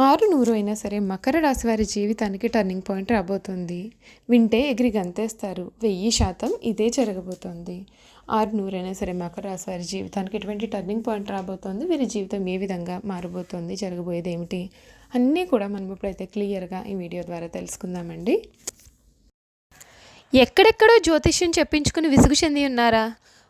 ఆరు నూరు అయినా సరే మకర రాశి వారి జీవితానికి టర్నింగ్ పాయింట్ రాబోతుంది. వింటే ఎగిరి గంతేస్తారు. వెయ్యి శాతం ఇదే జరగబోతోంది. ఆరు నూరైనా సరే మకర రాశి వారి జీవితానికి ఎటువంటి టర్నింగ్ పాయింట్ రాబోతోంది? వీరి జీవితం ఏ విధంగా మారబోతోంది? జరగబోయేది ఏమిటి అన్నీ కూడా మనం ఇప్పుడైతే క్లియర్గా ఈ వీడియో ద్వారా తెలుసుకుందామండి. ఎక్కడెక్కడో జ్యోతిష్యం చెప్పించుకుని విసుగు చెంది ఉన్నారా?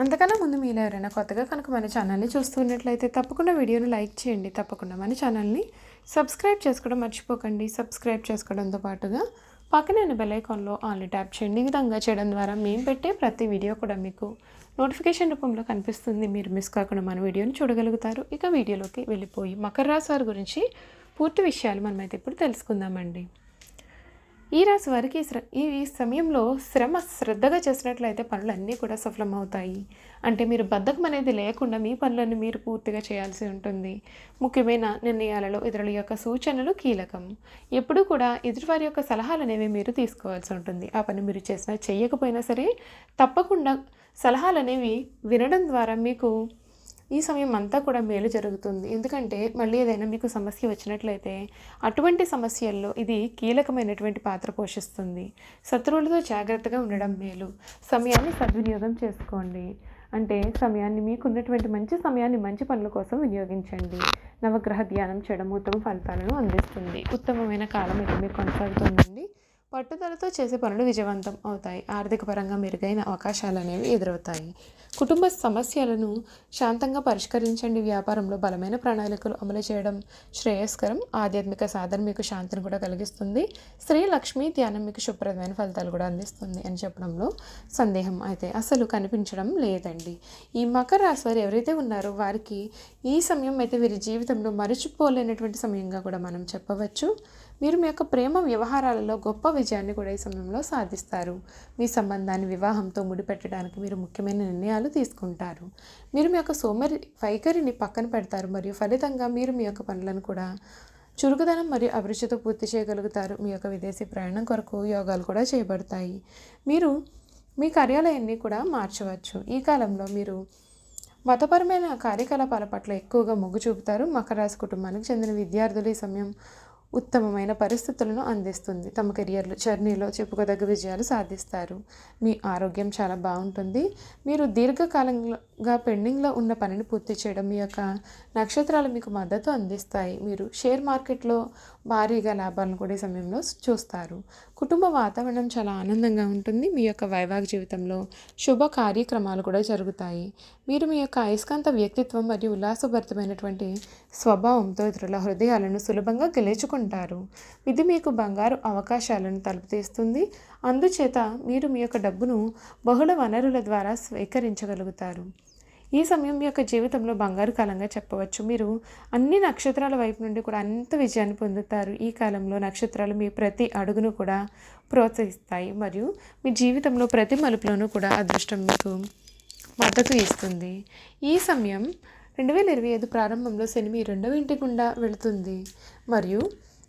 అంతకన్నా ముందు మీరు ఎవరైనా కొత్తగా కనుక మన ఛానల్ని చూస్తున్నట్లయితే తప్పకుండా వీడియోని లైక్ చేయండి. తప్పకుండా మన ఛానల్ని సబ్స్క్రైబ్ చేసుకోవడం మర్చిపోకండి. సబ్స్క్రైబ్ చేసుకోవడంతో పాటుగా పక్కనే ఉన్న బెల్ ఐకాన్లో ఆన్లీ ట్యాప్ చేయండి. ఈ విధంగా చేయడం ద్వారా మేము పెట్టే ప్రతి వీడియో కూడా మీకు నోటిఫికేషన్ రూపంలో కనిపిస్తుంది. మీరు మిస్ కాకుండా మన వీడియోని చూడగలుగుతారు. ఇక వీడియోలోకి వెళ్ళిపోయి మకర రాశి వారి గురించి పూర్తి విషయాలు మనమైతే ఇప్పుడు తెలుసుకుందామండి. ఈ రాశి వారికి ఈ సమయంలో శ్రమ శ్రద్ధగా చేసినట్లయితే పనులన్నీ కూడా సఫలమవుతాయి. అంటే మీరు బద్ధకం అనేది లేకుండా మీ పనులను మీరు పూర్తిగా చేయాల్సి ఉంటుంది. ముఖ్యమైన నిర్ణయాలలో ఇతరుల యొక్క సూచనలు కీలకం. ఎప్పుడూ కూడా ఎదుటివారి యొక్క సలహాలు అనేవి మీరు తీసుకోవాల్సి ఉంటుంది. ఆ పని మీరు చేసినా చేయకపోయినా సరే తప్పకుండా సలహాలు అనేవి వినడం ద్వారా మీకు ఈ సమయం అంతా కూడా మేలు జరుగుతుంది. ఎందుకంటే మళ్ళీ ఏదైనా మీకు సమస్య వచ్చినట్లయితే అటువంటి సమస్యల్లో ఇది కీలకమైనటువంటి పాత్ర పోషిస్తుంది. శత్రువులతో జాగ్రత్తగా ఉండడం మేలు. సమయాన్ని సద్వినియోగం చేసుకోండి. అంటే సమయాన్ని మీకున్నటువంటి మంచి సమయాన్ని మంచి పనుల కోసం వినియోగించండి. నవగ్రహ ధ్యానం చేయడం ఉత్తమ ఫలితాలను అందిస్తుంది. ఉత్తమమైన కాలం ఇది. మీకు కొనసాగుతుందండి పట్టుదలతో చేసే పనులు విజయవంతం అవుతాయి. ఆర్థిక పరంగా మెరుగైన అవకాశాలు అనేవి ఎదురవుతాయి. కుటుంబ సమస్యలను శాంతంగా పరిష్కరించండి. వ్యాపారంలో బలమైన ప్రణాళికలు అమలు చేయడం శ్రేయస్కరం. ఆధ్యాత్మిక సాధన మీకు శాంతిని కూడా కలిగిస్తుంది. శ్రీ లక్ష్మీ ధ్యానం మీకు శుభ్రమైన ఫలితాలు కూడా అందిస్తుంది అని చెప్పడంలో సందేహం అయితే అసలు కనిపించడం లేదండి. ఈ మకర రాశి వారు ఎవరైతే ఉన్నారో వారికి ఈ సమయం అయితే వీరి జీవితంలో మరచిపోలేనటువంటి సమయంగా కూడా మనం చెప్పవచ్చు. మీరు మీ యొక్క ప్రేమ వ్యవహారాలలో గొప్ప విజయాన్ని కూడా ఈ సమయంలో సాధిస్తారు. మీ సంబంధాన్ని వివాహంతో ముడిపెట్టడానికి మీరు ముఖ్యమైన నిర్ణయాలు తీసుకుంటారు. మీరు మీ యొక్క సోమరి వైఖరిని పక్కన పెడతారు మరియు ఫలితంగా మీరు మీ యొక్క పనులను కూడా చురుకుదనం మరియు అభిరుచితో పూర్తి చేయగలుగుతారు. మీ యొక్క విదేశీ ప్రయాణం కొరకు యోగాలు కూడా చేయబడతాయి. మీరు మీ కార్యాలయాన్ని కూడా మార్చవచ్చు. ఈ కాలంలో మీరు మతపరమైన కార్యకలాపాల పట్ల ఎక్కువగా మొగ్గు చూపుతారు. మకర రాశి కుటుంబానికి చెందిన విద్యార్థులు ఈ సమయం ఉత్తమమైన పరిస్థితులను అందిస్తుంది. తమ కెరియర్లు జర్నీలో చెప్పుకోదగ్గ విజయాలు సాధిస్తారు. మీ ఆరోగ్యం చాలా బాగుంటుంది. మీరు దీర్ఘకాలంగా పెండింగ్లో ఉన్న పనిని పూర్తి చేయడం మీ యొక్క నక్షత్రాలు మీకు మద్దతు అందిస్తాయి. మీరు షేర్ మార్కెట్లో భారీగా లాభాలను కూడా ఈ సమయంలో చూస్తారు. కుటుంబ వాతావరణం చాలా ఆనందంగా ఉంటుంది. మీ యొక్క వైవాహిక జీవితంలో శుభ కార్యక్రమాలు కూడా జరుగుతాయి. మీరు మీ యొక్క అయస్కాంత వ్యక్తిత్వం మరియు ఉల్లాసభరితమైనటువంటి స్వభావంతో ఇతరుల హృదయాలను సులభంగా గెలుచుకుంటారు. ఇది మీకు బంగారు అవకాశాలను తలుపుతీస్తుంది. అందుచేత మీరు మీ యొక్క డబ్బును బహుళ వనరుల ద్వారా స్వీకరించగలుగుతారు. ఈ సమయం మీ యొక్క జీవితంలో బంగారు కాలంగా చెప్పవచ్చు. మీరు అన్ని నక్షత్రాల వైపు నుండి కూడా అంత విజయాన్ని పొందుతారు. ఈ కాలంలో నక్షత్రాలు మీ ప్రతి అడుగును కూడా ప్రోత్సహిస్తాయి. మరియు మీ జీవితంలో ప్రతి మలుపులోనూ కూడా అదృష్టం మీకు మద్దతు ఇస్తుంది. ఈ సమయం రెండు వేల ఇరవై ఐదు ప్రారంభంలో శని మీ రెండవ ఇంటి గుండా వెళుతుంది. మరియు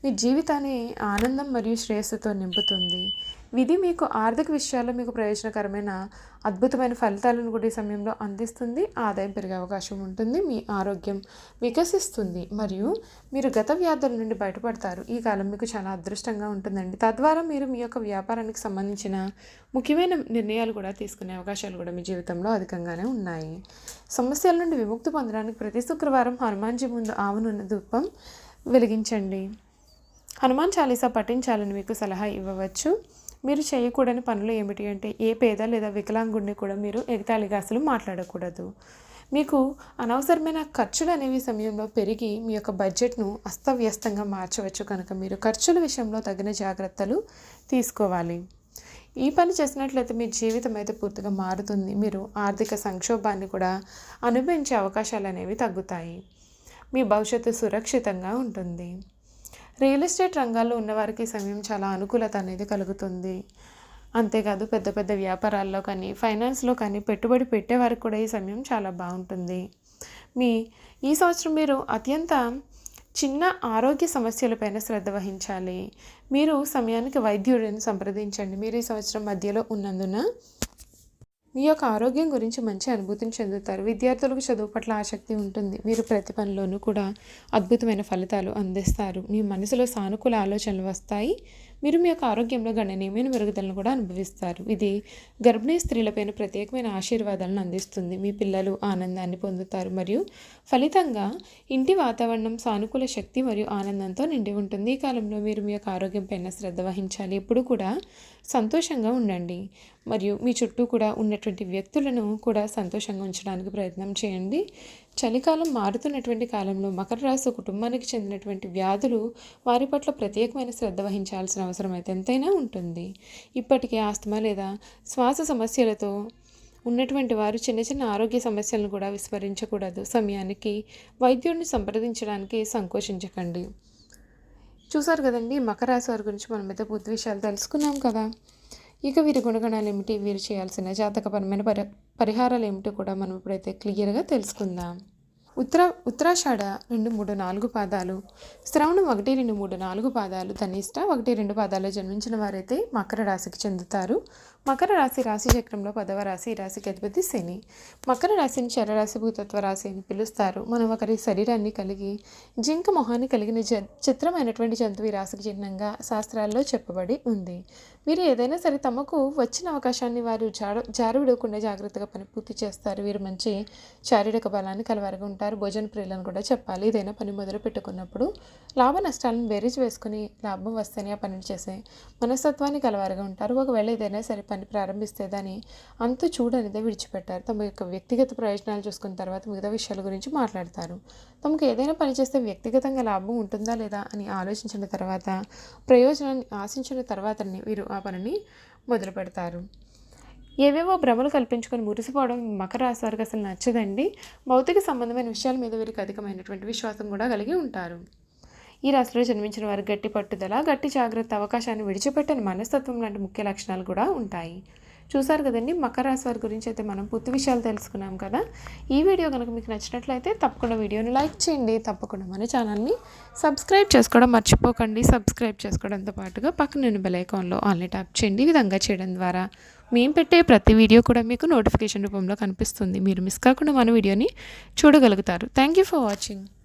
మీ జీవితాన్ని ఆనందం మరియు శ్రేయస్సుతో నింపుతుంది. విధి మీకు ఆర్థిక విషయాల్లో మీకు ప్రయోజనకరమైన అద్భుతమైన ఫలితాలను కూడా ఈ సమయంలో అందిస్తుంది. ఆదాయం పెరిగే అవకాశం ఉంటుంది. మీ ఆరోగ్యం వికసిస్తుంది. మరియు మీరు గత వ్యాధుల నుండి బయటపడతారు. ఈ కాలం మీకు చాలా అదృష్టంగా ఉంటుందండి. తద్వారా మీరు మీ యొక్క వ్యాపారానికి సంబంధించిన ముఖ్యమైన నిర్ణయాలు కూడా తీసుకునే అవకాశాలు కూడా మీ జీవితంలో అధికంగానే ఉన్నాయి. సమస్యల నుండి విముక్తి పొందడానికి ప్రతి శుక్రవారం హనుమాన్జీ ముందు ఆవు నూనె ధూపం వెలిగించండి. హనుమాన్ చాలీసా పఠించాలని మీకు సలహా ఇవ్వవచ్చు. మీరు చేయకూడని పనులు ఏమిటి అంటే ఏ పేద లేదా వికలాంగుడిని కూడా మీరు ఎగతాళిగా అసలు మాట్లాడకూడదు. మీకు అనవసరమైన ఖర్చులు అనేవి సమయంలో పెరిగి మీ యొక్క బడ్జెట్ను అస్తవ్యస్తంగా మార్చవచ్చు కనుక మీరు ఖర్చుల విషయంలో తగిన జాగ్రత్తలు తీసుకోవాలి. ఈ పని చేసినట్లయితే మీ జీవితం అయితే పూర్తిగా మారుతుంది. మీరు ఆర్థిక సంక్షోభాన్ని కూడా అనుభవించే అవకాశాలు అనేవి తగ్గుతాయి. మీ భవిష్యత్తు సురక్షితంగా ఉంటుంది. రియల్ ఎస్టేట్ రంగాల్లో ఉన్నవారికి సమయం చాలా అనుకూలత అనేది కలుగుతుంది. అంతేకాదు పెద్ద పెద్ద వ్యాపారాల్లో కానీ ఫైనాన్స్లో కానీ పెట్టుబడి పెట్టేవారికి కూడా ఈ సమయం చాలా బాగుంటుంది. మీ ఈ సంవత్సరం మీరు అత్యంత చిన్న ఆరోగ్య సమస్యలపైన శ్రద్ధ వహించాలి. మీరు సమయానికి వైద్యుడిని సంప్రదించండి. మీరు ఈ సంవత్సరం మధ్యలో ఉన్నందున మీ యొక్క ఆరోగ్యం గురించి మంచి అనుభూతిని చెందుతారు. విద్యార్థులకు చదువు పట్ల ఆసక్తి ఉంటుంది. మీరు ప్రతి పనిలోనూ కూడా అద్భుతమైన ఫలితాలు అందిస్తారు. మీ మనసులో సానుకూల ఆలోచనలు వస్తాయి. మీరు మీ యొక్క ఆరోగ్యంలో గణనీయమైన మెరుగుదలను కూడా అనుభవిస్తారు. ఇది గర్భిణీ స్త్రీలపైన ప్రత్యేకమైన ఆశీర్వాదాలను అందిస్తుంది. మీ పిల్లలు ఆనందాన్ని పొందుతారు మరియు ఫలితంగా ఇంటి వాతావరణం సానుకూల శక్తి మరియు ఆనందంతో నిండి ఉంటుంది. ఈ కాలంలో మీరు మీ యొక్క ఆరోగ్యం పైన శ్రద్ధ వహించాలి. ఎప్పుడు కూడా సంతోషంగా ఉండండి మరియు మీ చుట్టూ కూడా ఉన్నటువంటి వ్యక్తులను కూడా సంతోషంగా ఉంచడానికి ప్రయత్నం చేయండి. చలికాలం మారుతున్నటువంటి కాలంలో మకర రాశి కుటుంబానికి చెందినటువంటి వ్యాధులు వారి పట్ల ప్రత్యేకమైన శ్రద్ధ వహించాల్సిన అవసరం అయితే ఎంతైనా ఉంటుంది. ఇప్పటికే ఆస్తమా లేదా శ్వాస సమస్యలతో ఉన్నటువంటి వారు చిన్న చిన్న ఆరోగ్య సమస్యలను కూడా విస్మరించకూడదు. సమయానికి వైద్యుడిని సంప్రదించడానికి సంకోచించకండి. చూసారు కదండి మకర రాశి వారి గురించి మనమైతే పూర్తి విషయాలు తెలుసుకున్నాం కదా. ఇక వీరి గుణగణాలు ఏమిటి? వీరు చేయాల్సిన జాతకపరమైన పరి పరిహారాలు ఏమిటో కూడా మనం ఇప్పుడైతే క్లియర్గా తెలుసుకుందాం. ఉత్తర ఉత్తరాషాఢ రెండు మూడు నాలుగు పాదాలు శ్రవణం ఒకటి రెండు మూడు నాలుగు పాదాలు ధనిష్ట ఒకటి రెండు పాదాలు జన్మించిన వారైతే మకర రాశికి చెందుతారు. మకర రాశి రాశి చక్రంలో పదవ రాశి రాశికి అధిపతి శని. మకర రాశిని చరరాశి భూతత్వ రాశి అని పిలుస్తారు. మనం ఒకరి శరీరాన్ని కలిగి జింక మొహాన్ని కలిగిన జ చిత్రమైనటువంటి జంతువు ఈ రాశికి చిహ్నంగా శాస్త్రాల్లో చెప్పబడి ఉంది. వీరు ఏదైనా సరే తమకు వచ్చిన అవకాశాన్ని వారు జారు జారువిడకుండా జాగ్రత్తగా పని పూర్తి చేస్తారు. వీరు మంచి శారీరక బలాన్ని కలవారుగా ఉంటారు. భోజన ప్రియులను కూడా చెప్పాలి. ఏదైనా పని మొదలు పెట్టుకున్నప్పుడు లాభ నష్టాలను బేరీజ్ వేసుకుని లాభం వస్తేనే ఆ పనిని చేసే మనస్తత్వాన్ని కలవారుగా ఉంటారు. ఒకవేళ ఏదైనా సరే పని ప్రారంభిస్తే దాన్ని అంత చూడనిదే విడిచిపెట్టారు. తమ యొక్క వ్యక్తిగత ప్రయోజనాలు చూసుకున్న తర్వాత మిగతా విషయాల గురించి మాట్లాడతారు. తమకు ఏదైనా పని చేస్తే వ్యక్తిగతంగా లాభం ఉంటుందా లేదా అని ఆలోచించిన తర్వాత ప్రయోజనాన్ని ఆశించిన తర్వాతనే వీరు ఆ పనిని మొదలు పెడతారు. ఏవేవో భ్రమలు కల్పించుకొని మురిసిపోవడం మకర రాశి వారికి అసలు నచ్చదండి. భౌతిక సంబంధమైన విషయాల మీద వీరికి అధికమైనటువంటి విశ్వాసం కూడా కలిగి ఉంటారు. ఈ రాశిలో జన్మించిన వారు గట్టి పట్టుదల గట్టి జాగ్రత్త అవకాశాన్ని విడిచిపెట్టని మనస్తత్వం లాంటి ముఖ్య లక్షణాలు కూడా ఉంటాయి. చూసారు కదండి? మకర రాశి వారి గురించి అయితే మనం పూర్తి విషయాలు తెలుసుకున్నాం కదా. ఈ వీడియో కనుక మీకు నచ్చినట్లయితే తప్పకుండా వీడియోని లైక్ చేయండి. తప్పకుండా మన ఛానల్ని సబ్స్క్రైబ్ చేసుకోవడం మర్చిపోకండి. సబ్స్క్రైబ్ చేసుకోవడంతో పాటుగా పక్కన బెల్ ఐకాన్లో ఆల్ని ట్యాప్ చేయండి. ఈ విధంగా చేయడం ద్వారా మేము పెట్టే ప్రతి వీడియో కూడా మీకు నోటిఫికేషన్ రూపంలో కనిపిస్తుంది. మీరు మిస్ కాకుండా మన వీడియోని చూడగలుగుతారు. Thank you for watching.